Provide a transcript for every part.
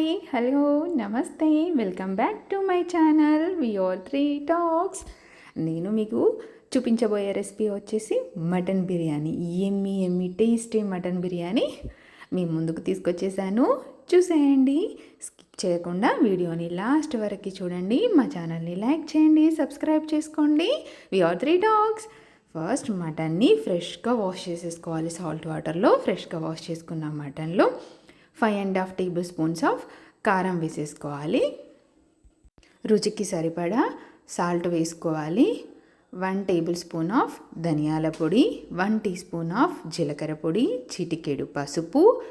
Hi hello నమస్తే. Welcome back to my channel వియోర్ three talks. నేను మీకు చూపించబోయే రెసిపీ వచ్చేసి mutton biryani. Yummy yummy tasty mutton biryani. మీ ముందుకు తీసుకొచ్చేసాను. చూసేయండి. స్కిప్ చేయకుండా వీడియోని లాస్ట్ వరకు చూడండి. మా ఛానల్ని లైక్ చేయండి సబ్స్క్రైబ్ చేసుకోండి. VR three talks. ఫస్ట్ మటన్ని ఫ్రెష్గా వాష్ చేసేసుకోవాలి. సాల్ట్ వాటర్లో ఫ్రెష్గా వాష్ చేసుకున్న మటన్లో. Five and half tablespoons of కారం వేసేసుకోవాలి. రుచికి సరిపడా సాల్ట్ వేసుకోవాలి. వన్ టేబుల్ స్పూన్ ఆఫ్ ధనియాల పొడి వన్ టీ స్పూన్ ఆఫ్ జీలకర్ర పొడి చిటికెడు పసుపు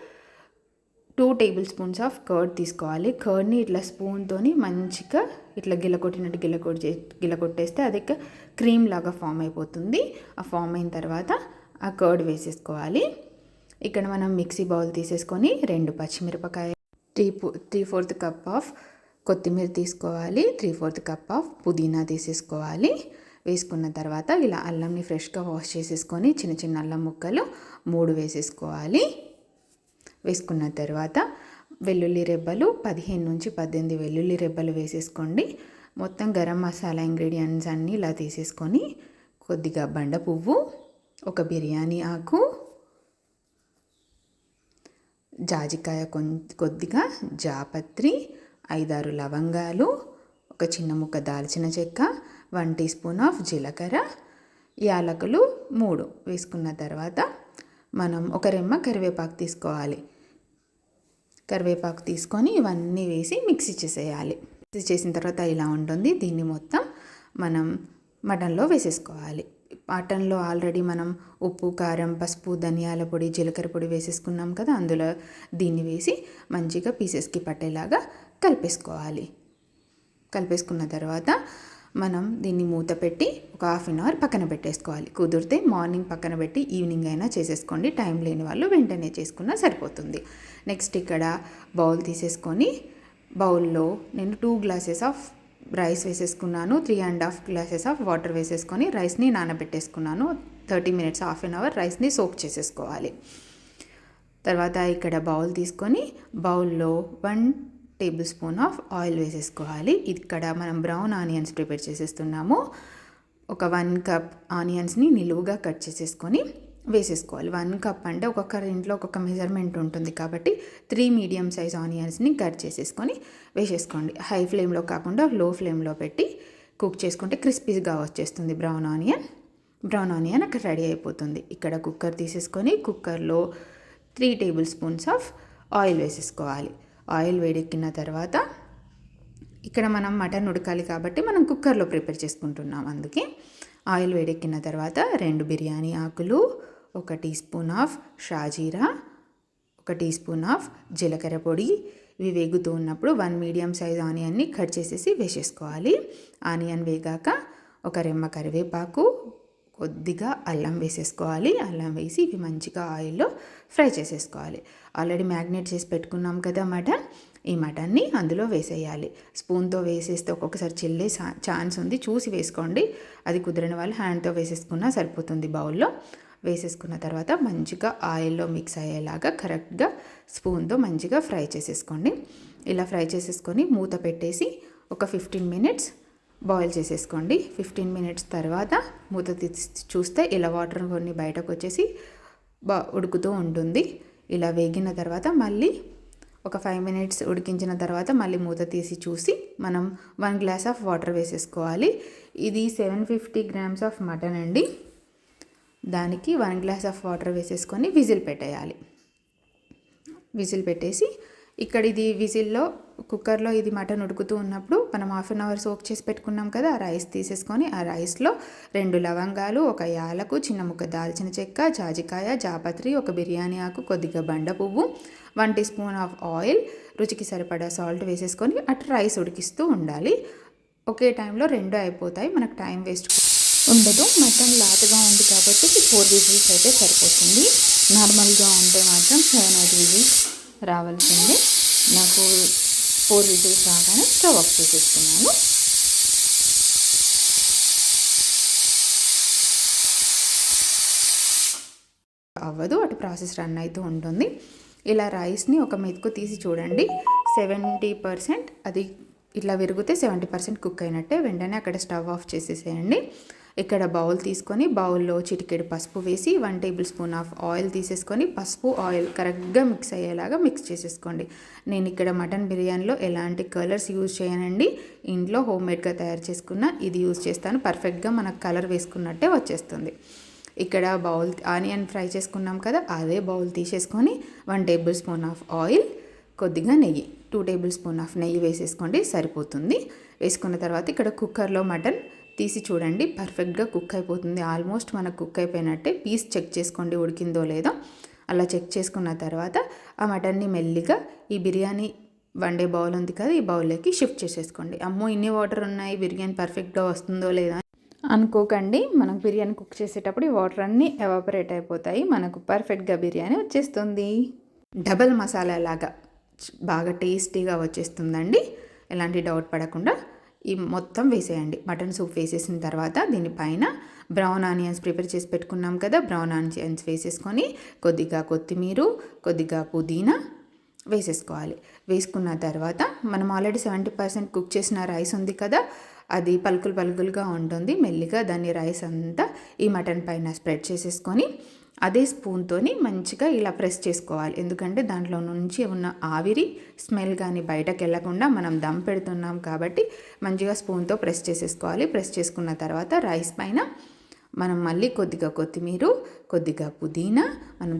two table spoons of curd తీసుకోవాలి కర్డ్ని ఇట్లా స్పూన్తోని మంచిగా ఇట్లా గిలకొట్టినట్టు గిల్లకొట్టి గిలకొట్టేస్తే అది క్రీమ్ లాగా ఫామ్ అయిపోతుంది. ఆ ఫామ్ అయిన తర్వాత ఆ కర్డ్ వేసేసుకోవాలి. ఇక్కడ మనం మిక్సీ బౌల్ తీసేసుకొని రెండు పచ్చిమిరపకాయ three three fourth cup of కొత్తిమీర తీసుకోవాలి త్రీ ఫోర్త్ కప్ ఆఫ్ పుదీనా తీసేసుకోవాలి. వేసుకున్న తర్వాత ఇలా అల్లంని ఫ్రెష్గా వాష్ చేసేసుకొని చిన్న చిన్న అల్లం ముక్కలు మూడు వేసేసుకోవాలి. వేసుకున్న తర్వాత వెల్లుల్లి రెబ్బలు పదిహేను నుంచి పద్దెనిమిది వెల్లుల్లి రెబ్బలు వేసేసుకోండి. మొత్తం గరం మసాలా ఇంగ్రీడియంట్స్ అన్నీ ఇలా తీసేసుకొని కొద్దిగా బండ పువ్వు ఒక బిర్యానీ ఆకు జాజికాయ కొద్దిగా జాపత్రి ఐదారు లవంగాలు ఒక చిన్న ముక్క దాల్చిన చెక్క వన్ టీ స్పూన్ ఆఫ్ జీలకర్ర యాలకులు మూడు వేసుకున్న తర్వాత మనం ఒక రెమ్మ కరివేపాకు తీసుకోవాలి. కరివేపాకు తీసుకొని ఇవన్నీ వేసి మిక్సీ చేసేయాలి. మిక్సీ చేసిన తర్వాత ఇలా ఉంటుంది. దీన్ని మొత్తం మనం మటన్లో వేసేసుకోవాలి. మటన్లో ఆల్రెడీ మనం ఉప్పు కారం పసుపు ధనియాల పొడి జీలకర్ర పొడి వేసేసుకున్నాం కదా అందులో దీన్ని వేసి మంచిగా పీసెస్కి పట్టేలాగా కలిపేసుకోవాలి. కలిపేసుకున్న తర్వాత మనం దీన్ని మూత పెట్టి ఒక హాఫ్ అన్ అవర్ పక్కన పెట్టేసుకోవాలి. కుదిరితే మార్నింగ్ పక్కన పెట్టి ఈవినింగ్ అయినా చేసేసుకోండి. టైం లేని వాళ్ళు వెంటనే చేసుకున్నా సరిపోతుంది. నెక్స్ట్ ఇక్కడ బౌల్ తీసేసుకొని బౌల్లో నేను టూ గ్లాసెస్ ఆఫ్ రైస్ వేసేసుకున్నాను. Three and half glasses of water వేసేసుకొని రైస్ని నానబెట్టేసుకున్నాను. Thirty minutes half an hour రైస్ని సోక్ చేసేసుకోవాలి. తర్వాత ఇక్కడ బౌల్ తీసుకొని బౌల్లో one tablespoon of oil వేసేసుకోవాలి. ఇక్కడ మనం బ్రౌన్ ఆనియన్స్ ప్రిపేర్ చేసేస్తున్నాము. ఒక వన్ కప్ ఆనియన్స్ని నిలువుగా కట్ చేసేసుకొని వేసేసుకోవాలి. వన్ కప్ అంటే ఒక్కొక్కరి ఇంట్లో ఒక్కొక్క మెజర్మెంట్ ఉంటుంది కాబట్టి త్రీ మీడియం సైజ్ ఆనియన్స్ని కట్ చేసేసుకొని వేసేసుకోండి. హై ఫ్లేమ్లో కాకుండా లో ఫ్లేమ్లో పెట్టి కుక్ చేసుకుంటే క్రిస్పీగా వచ్చేస్తుంది బ్రౌన్ ఆనియన్. బ్రౌన్ ఆనియన్ అక్కడ రెడీ అయిపోతుంది. ఇక్కడ కుక్కర్ తీసేసుకొని కుక్కర్లో three table spoons of oil వేసేసుకోవాలి. ఆయిల్ వేడెక్కిన తర్వాత ఇక్కడ మనం మటన్ ఉడకాలి కాబట్టి మనం కుక్కర్లో ప్రిపేర్ చేసుకుంటున్నాం అందుకే. ఆయిల్ వేడెక్కిన తర్వాత రెండు బిర్యానీ ఆకులు ఒక టీ స్పూన్ ఆఫ్ షాజీరా ఒక టీ స్పూన్ ఆఫ్ జీలకర్ర పొడి. ఇవి వేగుతూ ఉన్నప్పుడు వన్ మీడియం సైజ్ ఆనియన్ని కట్ చేసేసి వేసేసుకోవాలి. ఆనియన్ వేగాక ఒక రెమ్మ కరివేపాకు కొద్దిగా అల్లం వేసేసుకోవాలి. అల్లం వేసి ఇవి మంచిగా ఆయిల్లో ఫ్రై చేసేసుకోవాలి. ఆల్రెడీ మ్యాగ్నేట్ చేసి పెట్టుకున్నాం కదా మటన్ ఈ మటన్ని అందులో వేసేయాలి. స్పూన్తో వేసేస్తే ఒక్కొక్కసారి చిల్లే ఛాన్స్ ఉంది. చూసి వేసుకోండి. అది కుదిరిన వాళ్ళు హ్యాండ్తో వేసేసుకున్నా సరిపోతుంది బౌల్లో. వేసేసుకున్న తర్వాత మంచిగా ఆయిల్లో మిక్స్ అయ్యేలాగా కరెక్ట్గా స్పూన్తో మంచిగా ఫ్రై చేసేసుకోండి. ఇలా ఫ్రై చేసేసుకొని మూత పెట్టేసి ఒక ఫిఫ్టీన్ మినిట్స్ బాయిల్ చేసేసుకోండి. ఫిఫ్టీన్ మినిట్స్ తర్వాత మూత తీసి చూస్తే ఇలా వాటర్ కొన్ని బయటకు వచ్చేసి బా ఉడుకుతూ ఉంటుంది. ఇలా వేగిన తర్వాత మళ్ళీ ఒక ఫైవ్ మినిట్స్ ఉడికించిన తర్వాత మళ్ళీ మూత తీసి చూసి మనం వన్ గ్లాస్ ఆఫ్ వాటర్ వేసేసుకోవాలి. ఇది seven fifty grams of mutton అండి. దానికి వన్ గ్లాస్ ఆఫ్ వాటర్ వేసేసుకొని విజిల్ పెట్టేయాలి. విజిల్ పెట్టేసి ఇక్కడ ఇది విజిల్లో కుక్కర్లో ఇది మటన్ ఉడుకుతూ ఉన్నప్పుడు మనం హాఫ్ అన్ అవర్ సోక్ చేసి పెట్టుకున్నాం కదా ఆ రైస్ తీసేసుకొని ఆ రైస్లో రెండు లవంగాలు ఒక యాలకు చిన్న ముక్క దాల్చిన చెక్క జాజికాయ జాపత్రి ఒక బిర్యానీ ఆకు కొద్దిగా బండ పువ్వు one teaspoon of oil రుచికి సరిపడా సాల్ట్ వేసేసుకొని అటు రైస్ ఉడికిస్తూ ఉండాలి. ఒకే టైంలో రెండు అయిపోతాయి మనకు టైం వేస్ట్ ఉండదు. మటన్ లాట్గా ఉంది కాబట్టి ఫోర్ విజిల్స్ అయితే సరిపోతుంది. నార్మల్గా ఉంటే మాత్రం సెవెన్ ఎయిట్ విజిల్స్ రావాల్సింది. నాకు ఫోర్ విజిల్స్ రాగానే స్టవ్ ఆఫ్ చేసేసుకున్నాను అవ్వదు అటు ప్రాసెస్ రన్ అవుతూ ఉంటుంది. ఇలా రైస్ని ఒక మెతుకు తీసి చూడండి. సెవెంటీ పర్సెంట్ అది ఇట్లా విరిగితే సెవెంటీ పర్సెంట్ కుక్ అయినట్టే. వెంటనే అక్కడ స్టవ్ ఆఫ్ చేసేసేయండి. ఇక్కడ బౌల్ తీసుకొని బౌల్లో చిటికెడు పసుపు వేసి one tablespoon of oil తీసేసుకొని పసుపు ఆయిల్ కరెక్ట్గా మిక్స్ అయ్యేలాగా మిక్స్ చేసేసుకోండి. నేను ఇక్కడ మటన్ బిర్యానీలో ఎలాంటి కలర్స్ యూజ్ చేయనండి. ఇంట్లో హోమ్ మేడ్గా తయారు చేసుకున్న ఇది యూజ్ చేస్తాను. పర్ఫెక్ట్గా మనకు కలర్ వేసుకున్నట్టే వచ్చేస్తుంది. ఇక్కడ బౌల్ ఆనియన్ ఫ్రై చేసుకున్నాం కదా అదే బౌల్ తీసేసుకొని one tablespoon of oil కొద్దిగా నెయ్యి టూ టేబుల్ స్పూన్ ఆఫ్ నెయ్యి వేసేసుకోండి సరిపోతుంది. వేసుకున్న తర్వాత ఇక్కడ కుక్కర్లో మటన్ తీసి చూడండి. పర్ఫెక్ట్గా కుక్ అయిపోతుంది. ఆల్మోస్ట్ మనకు కుక్ అయిపోయినట్టే పీస్ చెక్ చేసుకోండి ఉడికిందో లేదో. అలా చెక్ చేసుకున్న తర్వాత ఆ మటన్ని మెల్లిగా ఈ బిర్యానీ వండే బౌల్ ఉంది కదా ఈ బౌల్లోకి షిఫ్ట్ చేసేసుకోండి. అమ్మో ఇన్ని వాటర్ ఉన్నాయి. బిర్యానీ పర్ఫెక్ట్గా వస్తుందో లేదా? అనుకోకండి. మనకు బిర్యానీ కుక్ చేసేటప్పుడు ఈ వాటర్ అన్నీ ఎవాపరేట్ అయిపోతాయి. మనకు పర్ఫెక్ట్గా బిర్యానీ వచ్చేస్తుంది. డబల్ మసాలా లాగా బాగా టేస్టీగా వచ్చేస్తుందండి. ఎలాంటి డౌట్ పడకుండా ఈ మొత్తం వేసేయండి. మటన్ సూప్ వేసేసిన తర్వాత దీనిపైన బ్రౌన్ ఆనియన్స్ ప్రిపేర్ చేసి పెట్టుకున్నాం కదా బ్రౌన్ ఆనియన్స్ వేసేసుకొని కొద్దిగా కొత్తిమీర కొద్దిగా పుదీనా వేసేసుకోవాలి. వేసుకున్న తర్వాత మనం ఆల్రెడీ సెవెంటీ పర్సెంట్ కుక్ చేసిన రైస్ ఉంది కదా అది పలుకులు పలుకులుగా ఉంటుంది. మెల్లిగా దాన్ని రైస్ అంతా ఈ మటన్ పైన స్ప్రెడ్ చేసేసుకొని అదే స్పూన్తోని మంచిగా ఇలా ప్రెస్ చేసుకోవాలి. ఎందుకంటే దాంట్లో నుంచి ఉన్న ఆవిరి స్మెల్ కానీ బయటకు వెళ్ళకుండా మనం దమ్ పెడుతున్నాం కాబట్టి మంచిగా స్పూన్తో ప్రెస్ చేసేసుకోవాలి. ప్రెస్ చేసుకున్న తర్వాత రైస్ పైన మనం మళ్ళీ కొద్దిగా కొత్తిమీర కొద్దిగా పుదీనా మనం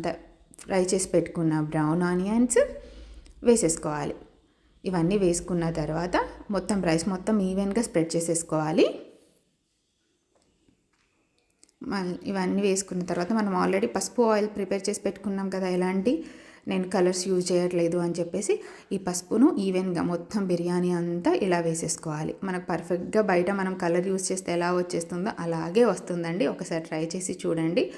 ఫ్రై చేసి పెట్టుకున్న బ్రౌన్ ఆనియన్స్ వేసేసుకోవాలి. ఇవన్నీ వేసుకున్న తర్వాత మొత్తం రైస్ మొత్తం ఈవెన్గా స్ప్రెడ్ చేసేసుకోవాలి. ఇవన్నీ వేసుకున్న తర్వాత మనం ఆల్రెడీ పసుపు ఆయిల్ ప్రిపేర్ చేసి పెట్టుకున్నాం కదా ఎలాంటి? నేను కలర్స్ యూజ్ చేయట్లేదు అని చెప్పేసి ఈ పసుపును ఈవెన్గా మొత్తం బిర్యానీ అంతా ఇలా వేసేసుకోవాలి. మనకు పర్ఫెక్ట్గా బయట మనం కలర్ యూజ్ చేస్తే ఎలా వచ్చేస్తుందో అలాగే వస్తుందండి. ఒకసారి ట్రై చేసి చూడండి.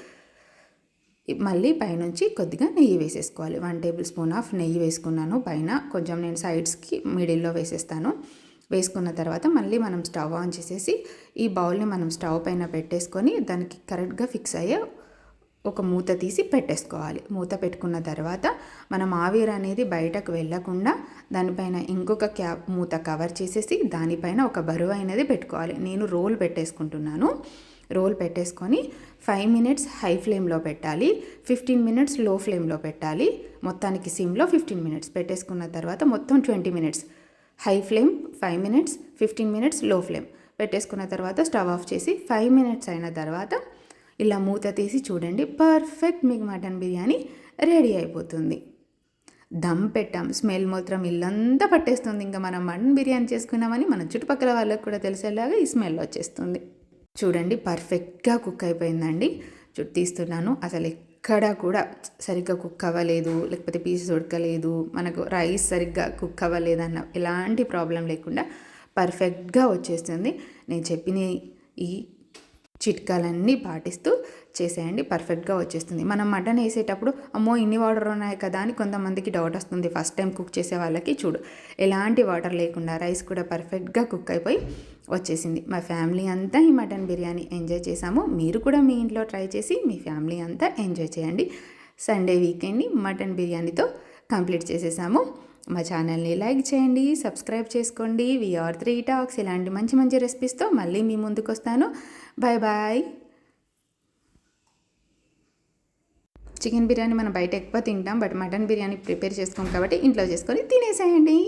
మళ్ళీ పైనుంచి కొద్దిగా నెయ్యి వేసేసుకోవాలి. వన్ టేబుల్ స్పూన్ ఆఫ్ నెయ్యి వేసుకున్నాను. పైన కొంచెం నేను సైడ్స్కి మిడిల్లో వేసేస్తాను. వేసుకున్న తర్వాత మళ్ళీ మనం స్టవ్ ఆన్ చేసేసి ఈ బౌల్ని మనం స్టవ్ పైన పెట్టేసుకొని దానికి కరెక్ట్గా ఫిక్స్ అయ్యే ఒక మూత తీసి పెట్టేసుకోవాలి. మూత పెట్టుకున్న తర్వాత మనం ఆవిరి అనేది బయటకు వెళ్ళకుండా దానిపైన ఇంకొక క్యాప్ మూత కవర్ చేసేసి దానిపైన ఒక బరువు అనేది పెట్టుకోవాలి. నేను రోల్ పెట్టేసుకుంటున్నాను. రోల్ పెట్టేసుకొని ఫైవ్ మినిట్స్ హై ఫ్లేమ్లో పెట్టాలి. ఫిఫ్టీన్ మినిట్స్లో ఫ్లేమ్లో పెట్టాలి. మొత్తానికి సిమ్లో ఫిఫ్టీన్ మినిట్స్. పెట్టేసుకున్న తర్వాత మొత్తం twenty minutes. High flame five minutes fifteen మినిట్స్లో ఫ్లేమ్. పెట్టేసుకున్న తర్వాత స్టవ్ ఆఫ్ చేసి ఫైవ్ మినిట్స్ అయిన తర్వాత ఇలా మూత తీసి చూడండి పర్ఫెక్ట్ మీకు మటన్ బిర్యానీ రెడీ అయిపోతుంది. దమ్ పెట్టాం. స్మెల్ మాత్రం ఇల్లంతా పట్టేస్తుంది. ఇంకా మనం మటన్ బిర్యానీ చేసుకున్నామని మన చుట్టుపక్కల వాళ్ళకి కూడా తెలిసేలాగా ఈ స్మెల్ వచ్చేస్తుంది. చూడండి పర్ఫెక్ట్గా కుక్ అయిపోయిందండి. చుట్టూ తీస్తున్నాను. అసలు ఎక్కడ కూడా సరిగ్గా కుక్ అవ్వలేదు లేకపోతే పీసెస్ ఉడకలేదు మనకు రైస్ సరిగ్గా కుక్ అవ్వలేదన్న ఎలాంటి ప్రాబ్లం లేకుండా పర్ఫెక్ట్గా వచ్చేస్తుంది. నేను చెప్పిన ఈ చిట్కాలన్నీ పాటిస్తూ చేసేయండి పర్ఫెక్ట్గా వచ్చేస్తుంది. మనం మటన్ వేసేటప్పుడు అమ్మో ఇన్ని వాటర్ ఉన్నాయి కదా అని కొంతమందికి డౌట్ వస్తుంది. ఫస్ట్ టైం కుక్ చేసే వాళ్ళకి చూడు. ఎలాంటి వాటర్ లేకుండా రైస్ కూడా పర్ఫెక్ట్గా కుక్ అయిపోయి వచ్చేసింది. మా ఫ్యామిలీ అంతా ఈ మటన్ బిర్యానీ ఎంజాయ్ చేసాము మీరు కూడా మీ ఇంట్లో ట్రై చేసి మీ ఫ్యామిలీ అంతా ఎంజాయ్ చేయండి. సండే వీకెండ్ని మటన్ బిర్యానీతో కంప్లీట్ చేసేసాము. మా ఛానల్ని లైక్ చేయండి సబ్స్క్రైబ్ చేసుకోండి. వీఆర్ త్రీ టాక్స్ ఇలాంటి మంచి మంచి రెసిపీస్తో మళ్ళీ మీ ముందుకు వస్తాను బాయ్ బాయ్ చికెన్ బిర్యానీ మనం బయట ఎక్కువ తింటాం బట్ మటన్ బిర్యానీ ప్రిపేర్ చేసుకోం కాబట్టి ఇంట్లో చేసుకొని తినేసేయండి.